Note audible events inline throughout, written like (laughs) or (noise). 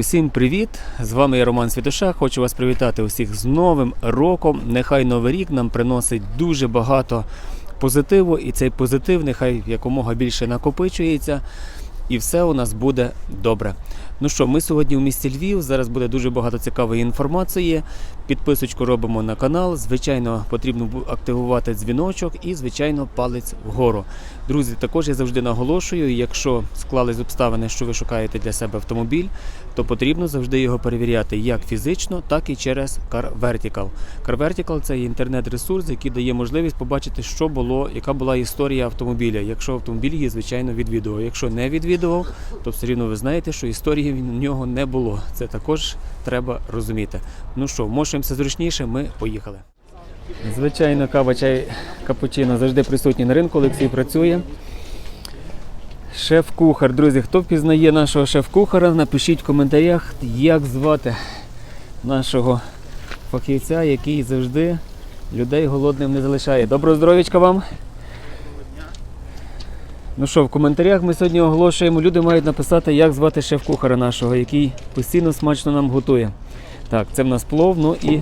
Усім привіт! З вами я Роман Святоша. Хочу вас привітати усіх з Новим роком. Нехай новий рік нам приносить дуже багато позитиву, і цей позитив нехай якомога більше накопичується, і все у нас буде добре. Ну що, ми сьогодні в місті Львів. Зараз буде дуже багато цікавої інформації. Підписочку робимо на канал. Звичайно, потрібно активувати дзвіночок і, звичайно, палець вгору. Друзі, також я завжди наголошую, якщо склались обставини, що ви шукаєте для себе автомобіль, то потрібно завжди його перевіряти як фізично, так і через CarVertical. CarVertical – це інтернет-ресурс, який дає можливість побачити, що було, яка була історія автомобіля. Якщо автомобіль її, звичайно, відвідував. Якщо не відвідував, то все рівно ви знаєте, що історії в нього не було. Це також треба розуміти. Ну що, мошуємося зручніше, ми поїхали. Звичайно, кава, чай, капучино завжди присутній на ринку. Олексій працює. Шеф-кухар, друзі, хто впізнає нашого шеф-кухара, напишіть в коментарях, як звати нашого фахівця, який завжди людей голодним не залишає. Доброго здоров'ячка вам! Ну що, в коментарях ми сьогодні оголошуємо, люди мають написати, як звати шеф-кухара нашого, який постійно смачно нам готує. Так, це в нас плов, ну і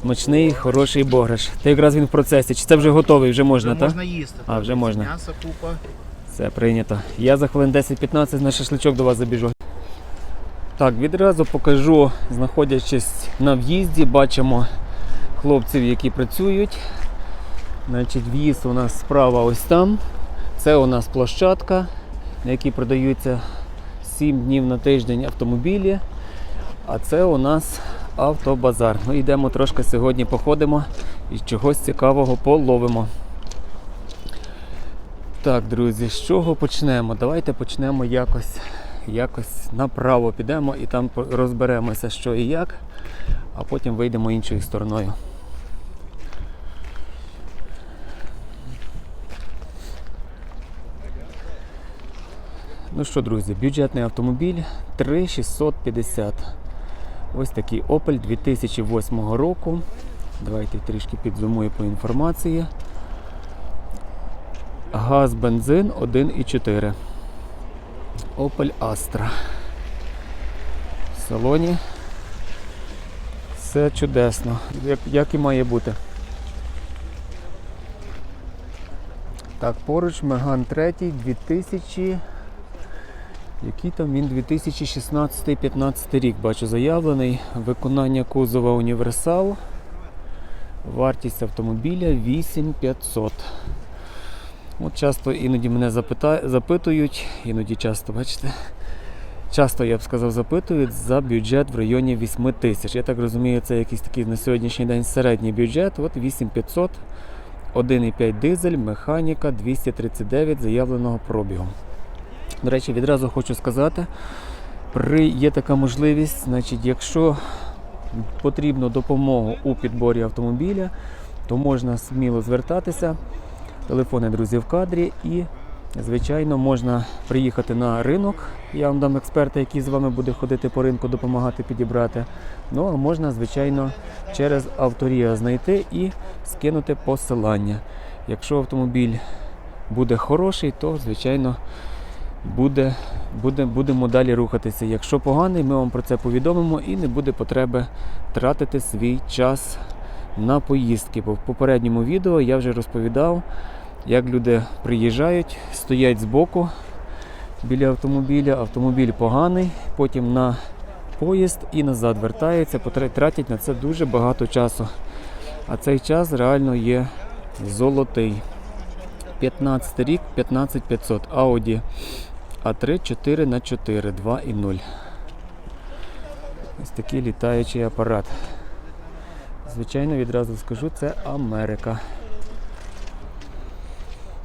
смачний, хороший бограш. Та якраз він в процесі. Чи це вже готовий, вже можна, Вже так? можна їсти. А, вже можна. М'ясо, купа. Все прийнято. Я за хвилин 10-15 на шашличок до вас забіжу. Так, відразу покажу, знаходячись на в'їзді, бачимо хлопців, які працюють. Значить, в'їзд у нас справа ось там. Це у нас площадка, на якій продаються 7 днів на тиждень автомобілі. А це у нас автобазар. Ну, йдемо трошки сьогодні походимо і чогось цікавого половимо. Так, друзі, з чого почнемо? Давайте почнемо якось, якось направо підемо і там розберемося, що і як, а потім вийдемо іншою стороною. Ну що, друзі, бюджетний автомобіль 3650. Ось такий Opel 2008 року. Давайте трішки підзумую по інформації. Газ, бензин 1,4. Opel Astra. В салоні. Все чудесно, як, як і має бути. Так, поруч Меган 3 2000. Який там він 2016-15 рік, бачу заявлений. Виконання кузова універсал. Вартість автомобіля 8500. От часто іноді мене запитують, іноді часто, бачите, часто я б сказав, запитують за бюджет в районі 8 тисяч. Я так розумію, це якийсь такий на сьогоднішній день середній бюджет. От 8500, 1,5 дизель, механіка 239 заявленого пробігу. До речі, відразу хочу сказати, при є така можливість, значить, якщо потрібно допомогу у підборі автомобіля, то можна сміло звертатися. Телефони друзі в кадрі і, звичайно, можна приїхати на ринок. Я вам дам експерта, який з вами буде ходити по ринку, допомагати підібрати. Ну а можна, звичайно, через авторія знайти і скинути посилання. Якщо автомобіль буде хороший, то звичайно буде, буде, будемо далі рухатися. Якщо поганий, ми вам про це повідомимо і не буде потреби тратити свій час на поїздки. Бо в попередньому відео я вже розповідав, як люди приїжджають, стоять збоку біля автомобіля, автомобіль поганий, потім на поїзд і назад вертаються, потра- тратять на це дуже багато часу. А цей час реально є золотий. 15 рік, 15500 Audi A3 4 на 4 2.0. Ось такий літаючий апарат. Звичайно, відразу скажу, це Америка.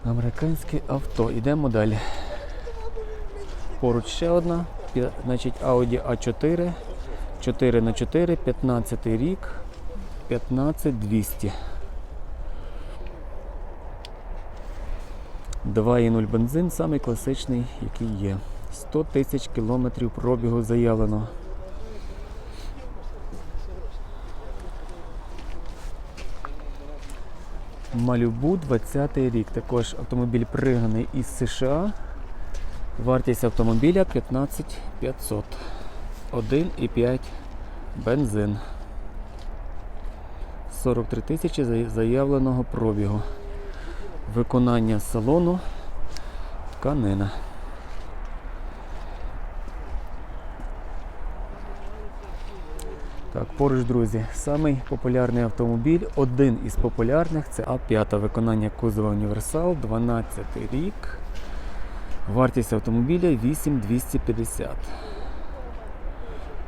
Американське авто. Йдемо далі. Поруч ще одна. Значить, Audi A4 4 на 4 15 рік, 15200. 2,0 бензин, самий класичний, який є. 100 тисяч кілометрів пробігу заявлено. Малюбу 20 й рік. Також автомобіль пригнаний із США. Вартість автомобіля 15 500. 1,5 бензин. 43 тисячі заявленого пробігу. Виконання салону тканина. Так, поруч, друзі, самий популярний автомобіль, один із популярних це А5 виконання кузова універсал, 12 рік. Вартість автомобіля 8250.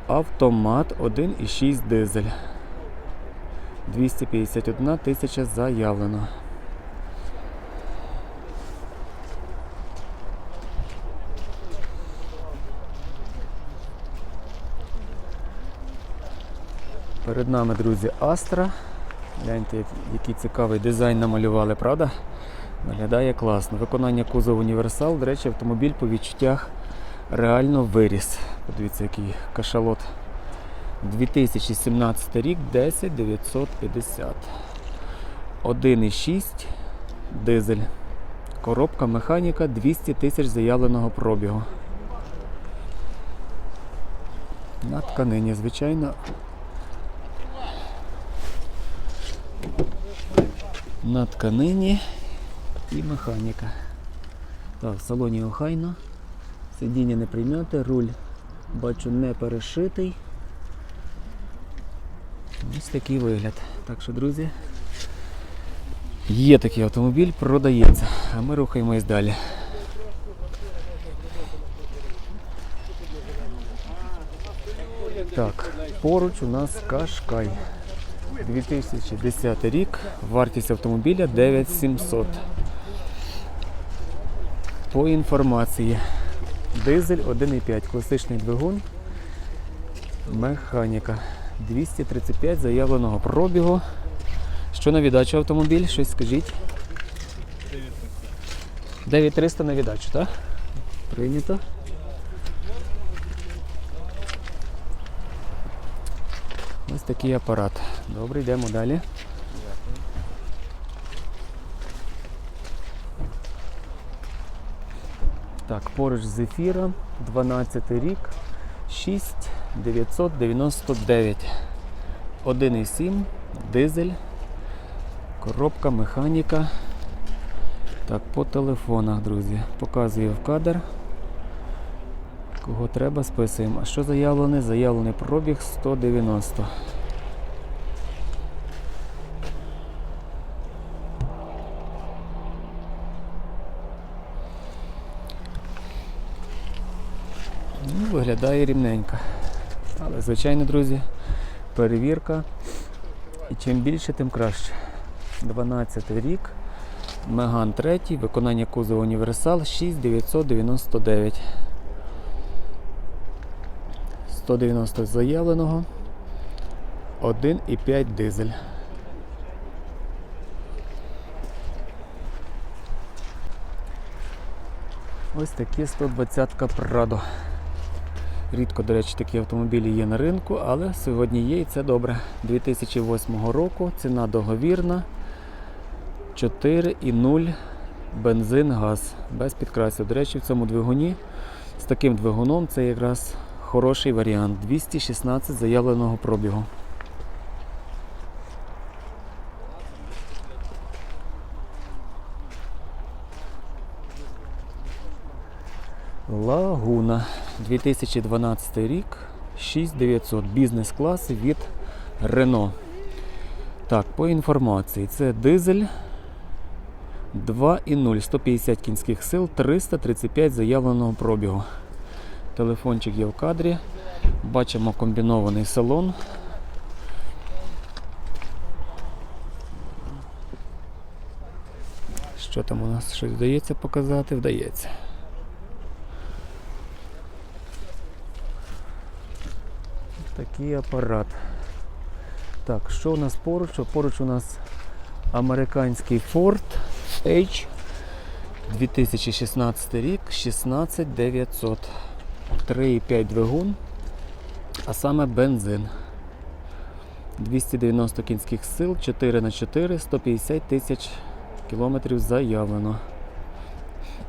Автомат 1,6 дизель. 251 тисяча заявлено. Перед нами, друзі, Астра. Гляньте, який цікавий дизайн намалювали, правда? Виглядає класно. Виконання кузов універсал. До речі, автомобіль по відчуттях реально виріс. Подивіться, який кашалот. 2017 рік 10950. 1,6 дизель. Коробка механіка 200 тисяч заявленого пробігу. На тканині, звичайно. На тканині і механіка. Так, в салоні охайно. Сидіння не прийняте, руль бачу не перешитий. Ось такий вигляд. Так що, друзі, є такий автомобіль, продається. А ми рухаємось далі. Так, поруч у нас Кашкай. 2010 рік. Вартість автомобіля 9700. По інформації. Дизель 1,5, класичний двигун. Механіка. 235 заявленого пробігу. Що на віддачу автомобіль? Щось скажіть. 9300 на віддачу, так? Прийнято. Ось такий апарат. Добре, йдемо далі. Так, поруч з ефіром, 12 рік, 6999. 1,7, дизель, коробка, механіка. Так, по телефонах, друзі. Показую в кадр. Кого треба, списуємо. А що заявлене? Заявлений пробіг 190. Ну, виглядає рівненько. Але, звичайно, друзі, перевірка. І чим більше, тим краще. 12 рік. Меган 3, виконання кузова універсал 6999. 190 заявленого. 1,5 дизель. Ось такі 120 ка Прадо. Рідко, до речі, такі автомобілі є на ринку, але сьогодні є і це добре. 2008 року, ціна договірна. 4,0 бензин, газ без підкрасів. До речі, в цьому двигуні з таким двигуном це якраз хороший варіант. 216 заявленого пробігу. Лагуна 2012 рік 6900 бізнес-клас від Renault. Так, по інформації, це дизель 2,0, 150 кінських сил, 335 заявленого пробігу. Телефончик є в кадрі. Бачимо комбінований салон. Що там у нас щось вдається показати? Вдається. Такий апарат. Так, що у нас поруч? Поруч у нас американський Ford H 2016 рік, 16900. 3,5 двигун, а саме бензин. 290 кінських сил, 4 на 4 150 тисяч кілометрів заявлено.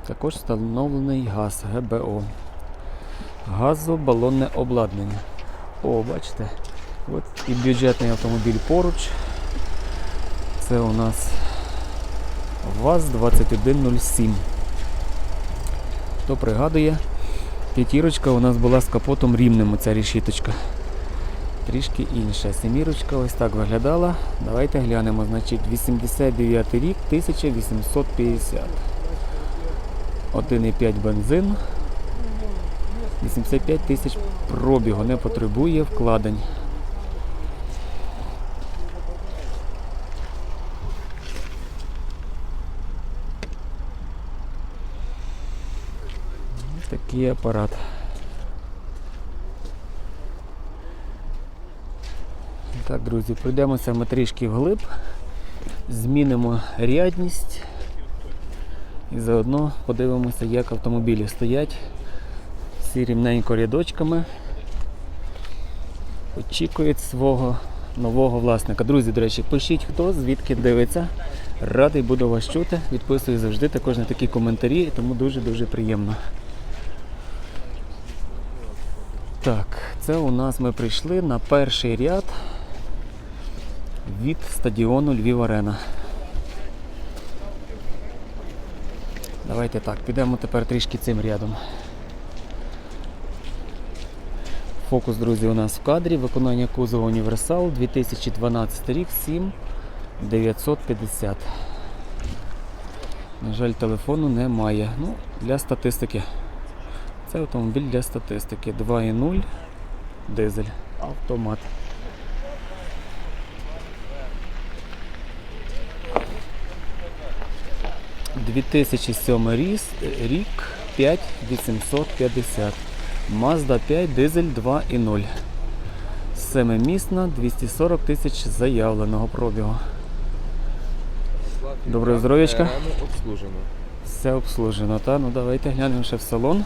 Також встановлений газ ГБО. Газобалонне обладнання. О, бачите, от і бюджетний автомобіль поруч. Це у нас ВАЗ-2107. Хто пригадує, п'ятірочка у нас була з капотом рівним, ця решіточка. Трішки інша. Семірочка ось так виглядала. Давайте глянемо. Значить, 89 рік, 1850. 1,5 бензин. 85 тисяч пробігу, не потребує вкладень. Такий апарат. Так, друзі, пройдемося ми трішки вглиб, змінимо рядність і заодно подивимося, як автомобілі стоять всі рівненько рядочками. Очікують свого нового власника. Друзі, до речі, пишіть хто, звідки дивиться. Радий буду вас чути. Відписую завжди також на такі коментарі, тому дуже-дуже приємно. Так, це у нас ми прийшли на перший ряд від стадіону Львів Арена. Давайте так, підемо тепер трішки цим рядом. Фокус, друзі, у нас в кадрі. Виконання кузова Універсал 2012 рік 7 950. На жаль, телефону немає. Ну, для статистики. Це автомобіль для статистики. 2.0 дизель. Автомат. – 2007 рік, рік 5850. Mazda 5 дизель 2.0. Семимісна, 240 тисяч заявленого пробігу. Доброго здоров'ячка. Все обслужено, та? Ну давайте глянемо ще в салон.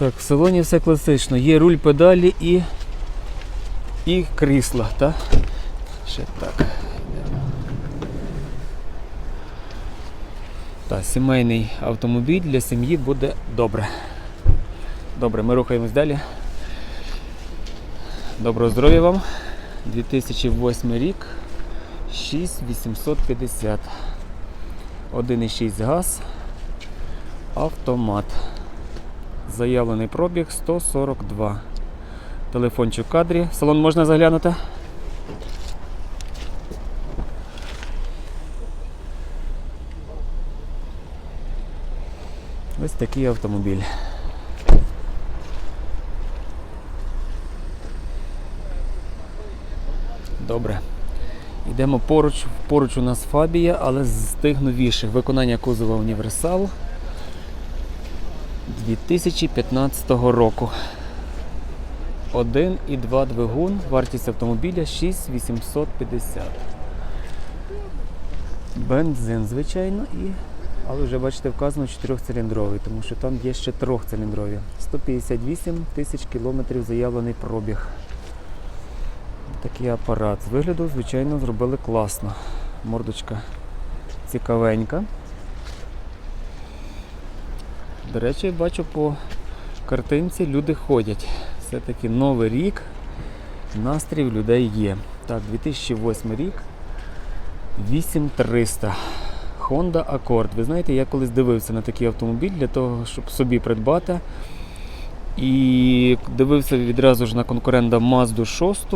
Так, в салоні все класично. Є руль педалі і, і крісла, так? Ще так. Так, сімейний автомобіль для сім'ї буде добре. Добре, ми рухаємось далі. Доброго здоров'я вам. 2008 рік. 6850. 1,6 газ. Автомат. Заявлений пробіг 142. Телефончик в кадрі. Салон можна заглянути? Ось такий автомобіль. Добре. Йдемо поруч. Поруч у нас Фабія, але з тих новіших. Виконання кузова Універсал 2015 року. 1,2 двигун, вартість автомобіля 6850. Бензин, звичайно, і... але вже бачите, вказано 4-циліндровий, тому що там є ще трьохциліндрові. 158 тисяч кілометрів заявлений пробіг. Такий апарат. З вигляду, звичайно, зробили класно. Мордочка цікавенька. До речі, я бачу по картинці люди ходять. Все-таки новий рік. Настрій в людей є. Так, 2008 рік. 8300. Honda Accord. Ви знаєте, я колись дивився на такий автомобіль для того, щоб собі придбати. І дивився відразу ж на конкурента Mazda 6.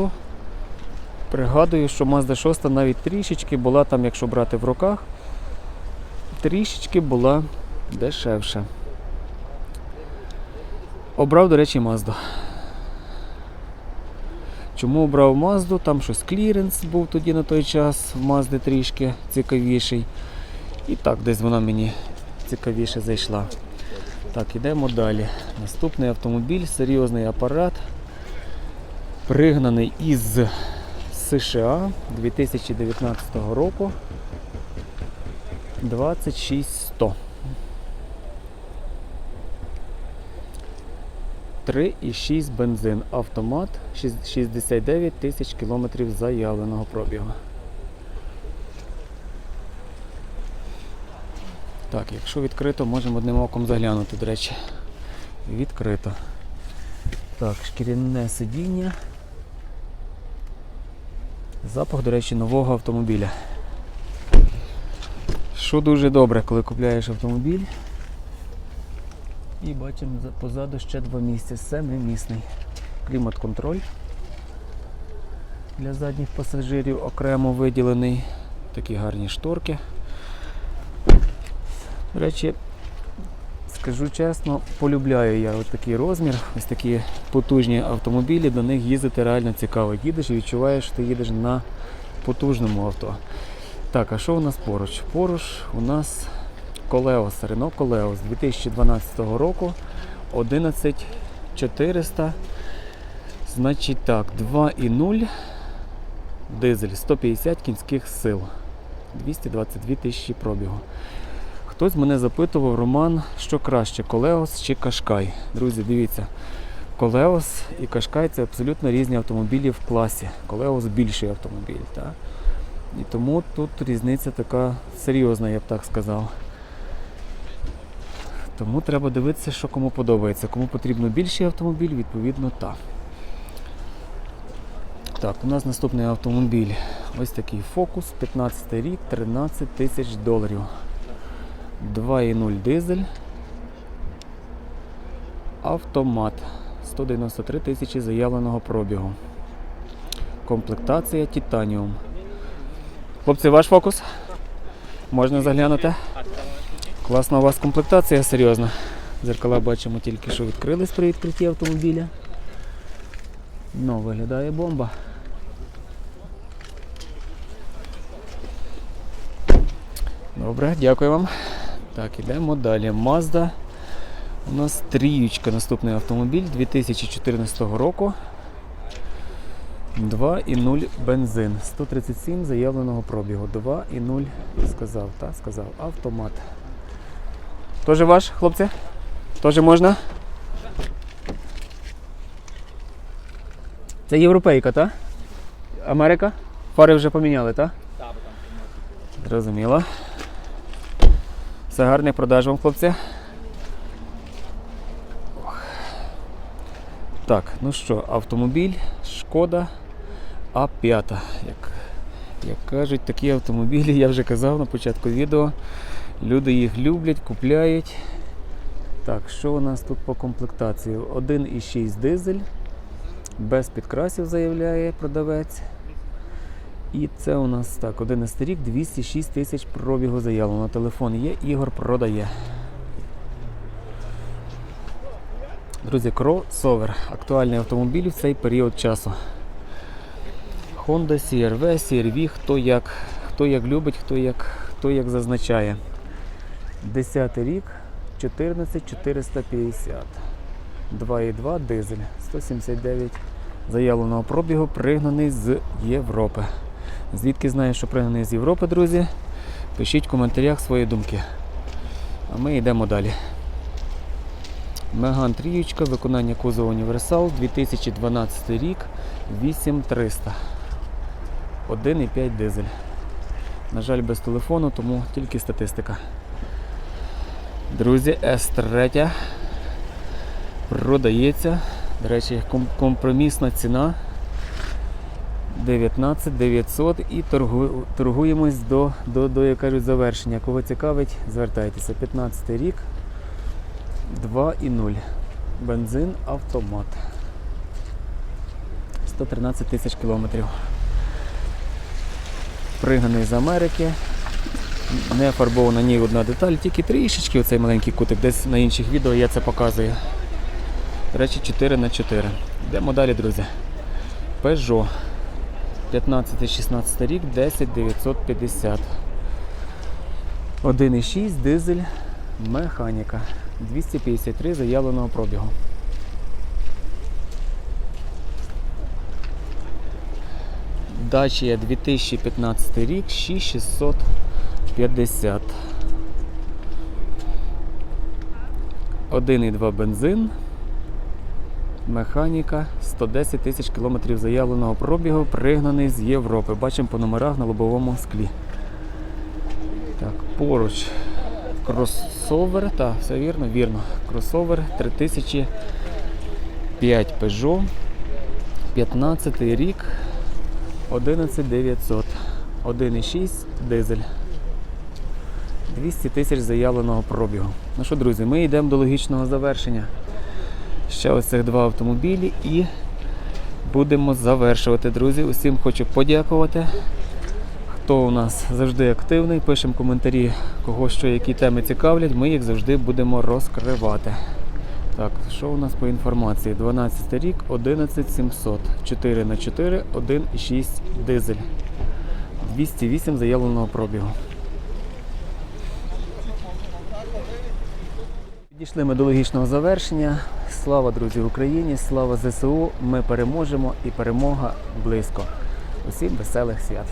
Пригадую, що Mazda 6 навіть трішечки була там, якщо брати в руках, трішечки була дешевша. Обрав, до речі, Mazda. Чому обрав Mazda? Там щось кліренс був тоді на той час в Mazda трішки цікавіший. І так, десь вона мені цікавіше зайшла. Так, ідемо далі. Наступний автомобіль, серйозний апарат, пригнаний із США 2019 року 26100. 3,6 бензин, автомат, 69 тисяч кілометрів заявленого пробігу. Так, якщо відкрито, можемо одним оком заглянути, до речі. Відкрито. Так, шкіряне сидіння. Запах, до речі, нового автомобіля. Що дуже добре, коли купляєш автомобіль. І бачимо позаду ще два місця. Семимісний. Клімат-контроль для задніх пасажирів окремо виділений. Такі гарні шторки. До речі, скажу чесно, полюбляю я от такий розмір, ось такі потужні автомобілі, до них їздити реально цікаво. Їдеш і відчуваєш, що ти їдеш на потужному авто. Так, а що у нас поруч? Поруч у нас Колеос, Renault Колеос 2012 року 11400. Значить так, 2,0 дизель, 150 кінських сил, 222 тисячі пробігу. Хтось мене запитував, Роман, що краще, Колеос чи Кашкай. Друзі, дивіться, Колеос і Кашкай це абсолютно різні автомобілі в класі. Колеос більший автомобіль. Так? І тому тут різниця така серйозна, я б так сказав. Тому треба дивитися, що кому подобається. Кому потрібно більший автомобіль, відповідно так. Так, у нас наступний автомобіль. Ось такий Focus, 15 рік, 13 тисяч доларів. 2,0 дизель. Автомат. 193 тисячі заявленого пробігу. Комплектація Титаніум. Хлопці, ваш фокус? Можна заглянути? Класна у вас комплектація серйозна. Зеркала бачимо тільки що відкрились при відкритті автомобіля. Ну, виглядає бомба. Добре, дякую вам. Так, ідемо далі. Mazda. У нас тріючка наступний автомобіль 2014 року. 2,0 бензин. 137 заявленого пробігу. 2,0 сказав, так, сказав. Автомат. Тоже ваш, хлопці? Тоже можна? Це європейка, так? Америка? Фари вже поміняли, так? Так, Зрозуміло. Все гарний продаж вам, хлопці. Так, ну що, автомобіль, шкода А5. Як, як кажуть, такі автомобілі, (laughs) я вже казав на початку відео. Люди їх люблять, купляють. Так, що у нас тут по комплектації? 1,6 дизель. Без підкрасів заявляє продавець. І це у нас так, 11 рік, 206 тисяч пробігу заявлено. Телефон є, Ігор продає. Друзі, кросовер. Актуальний автомобіль в цей період часу. Honda CRV, CRV, хто як, хто як любить, хто як, хто як зазначає. 10 рік, 14450. 2,2 дизель, 179 заявленого пробігу, пригнаний з Європи. Звідки знаю, що пригнаний з Європи, друзі? Пишіть в коментарях свої думки. А ми йдемо далі. Меган трієчка, виконання кузова універсал, 2012 рік, 8300. 1,5 дизель. На жаль, без телефону, тому тільки статистика. Друзі, С3 продається. До речі, компромісна ціна 19 900 і торгу, торгуємось до, до, до як кажуть, завершення. Кого цікавить, звертайтеся. 15 рік 2,0. Бензин автомат. 113 тисяч кілометрів. Приганий з Америки. Не фарбована ні одна деталь, тільки трішечки оцей маленький кутик. Десь на інших відео я це показую. До речі, 4 на 4 Йдемо далі, друзі. Peugeot. 15-16 рік, 10950. 1,6 дизель, механіка. 253 заявленого пробігу. Dacia 2015 рік, 6650. 1,2 бензин. Механіка 110 тисяч кілометрів заявленого пробігу, пригнаний з Європи. Бачимо по номерах на лобовому склі. Так, поруч кросовер, так, все вірно, вірно. Кросовер 3005 Peugeot. 15 рік 11900. 1,6 дизель. 200 тисяч заявленого пробігу. Ну що, друзі, ми йдемо до логічного завершення. Ще ось цих два автомобілі і будемо завершувати, друзі. Усім хочу подякувати. Хто у нас завжди активний, пишемо коментарі, кого що, які теми цікавлять, ми їх завжди будемо розкривати. Так, що у нас по інформації? 12 рік, 11700, 4 на 4 1,6 дизель. 208 заявленого пробігу. Підійшли ми до логічного завершення. Слава, друзі, Україні! Слава ЗСУ! Ми переможемо і перемога близько. Усім веселих свят!